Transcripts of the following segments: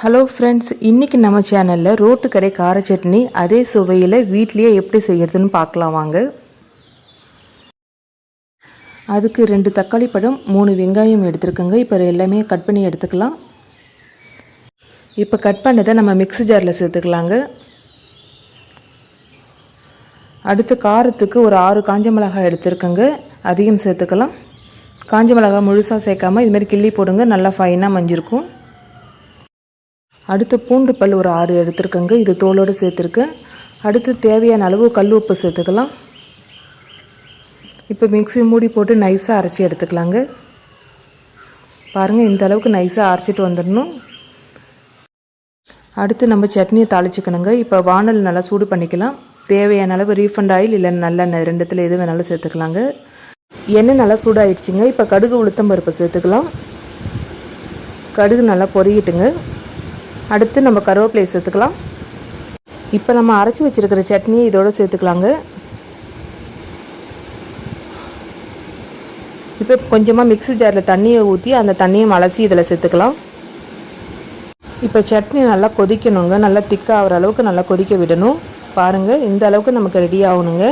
Hello friends இன்றைக்கி நம்ம சேனலில் ரோட்டு கடை கார சட்னி அதே சுவையில் வீட்லேயே எப்படி செய்கிறதுன்னு பார்க்கலாம் வாங்க. அதுக்கு ரெண்டு தக்காளி பழம் மூணு வெங்காயம் எடுத்துருக்கோங்க. இப்போ எல்லாமே கட் பண்ணி எடுத்துக்கலாம். இப்போ கட் பண்ணதை நம்ம மிக்ஸி ஜாரில் சேர்த்துக்கலாங்க. அடுத்து காரத்துக்கு ஒரு ஆறு காஞ்ச மிளகாய் எடுத்துருக்கோங்க. அதையும் சேர்த்துக்கலாம். காஞ்ச மிளகாய் முழுசாக சேர்க்காம இதுமாரி கிள்ளி போடுங்க நல்லா ஃபைனாக மஞ்சிருக்கும். அடுத்து பூண்டு பல் ஒரு ஆறு எடுத்துருக்கேங்க. இது தோலோடு சேர்த்துருக்கேன் அடுத்து தேவையான அளவு கல் உப்பு சேர்த்துக்கலாம். இப்போ மிக்ஸி மூடி போட்டு நைஸாக அரைச்சி எடுத்துக்கலாங்க. பாருங்கள் இந்த அளவுக்கு நைஸாக அரைச்சிட்டு வந்துடணும். அடுத்து நம்ம சட்னியை தாளிச்சிக்கணுங்க. இப்போ வானல் நல்லா சூடு பண்ணிக்கலாம். தேவையான அளவு ரீஃபண்ட் ஆயில் இல்லை நல்லெண்ணெய் ரெண்டுத்தில் எது வேணாலும் சேர்த்துக்கலாங்க. எண்ணெய் நல்லா சூடாகிடுச்சிங்க இப்போ கடுகு உளுத்தம் பருப்பு சேர்த்துக்கலாம். கடுகு நல்லா பொரியட்டுங்க அடுத்து நம்ம கருவேப்பிலையை சேர்த்துக்கலாம். இப்போ நம்ம அரைச்சி வச்சுருக்கிற சட்னியை இதோட சேர்த்துக்கலாங்க. இப்போ கொஞ்சமாக மிக்ஸி ஜாரில் தண்ணியை ஊற்றி அந்த தண்ணியை அலசி இதில் சேர்த்துக்கலாம். இப்போ சட்னி நல்லா கொதிக்கணுங்க. நல்லா திக்காகிற அளவுக்கு நல்லா கொதிக்க விடணும். பாருங்கள் இந்த அளவுக்கு நமக்கு ரெடி ஆகணுங்க.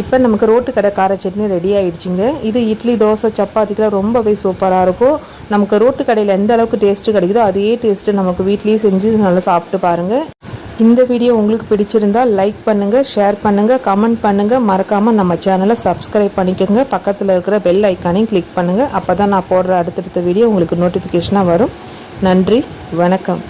இப்போ நமக்கு ரோட்டு கடை கார சட்னி ரெடி ஆகிடுச்சிங்க இது இட்லி தோசை சப்பாத்திக்கெலாம் ரொம்பவே சூப்பராக இருக்கும். நமக்கு ரோட்டு கடையில் எந்த அளவுக்கு டேஸ்ட்டு கிடைக்குதோ அதே டேஸ்ட்டு நமக்கு வீட்லேயே செஞ்சு நல்லா சாப்பிட்டு பாருங்கள் இந்த வீடியோ உங்களுக்கு பிடிச்சிருந்தால் லைக் பண்ணுங்கள் ஷேர் பண்ணுங்கள் கமெண்ட் பண்ணுங்கள் மறக்காமல் நம்ம சேனலை சப்ஸ்கிரைப் பண்ணிக்கோங்க. பக்கத்தில் இருக்கிற பெல் ஐக்கானையும் கிளிக் பண்ணுங்கள் அப்போ தான் நான் போடுற அடுத்தடுத்த வீடியோ உங்களுக்கு நோட்டிஃபிகேஷனாக வரும். நன்றி வணக்கம்.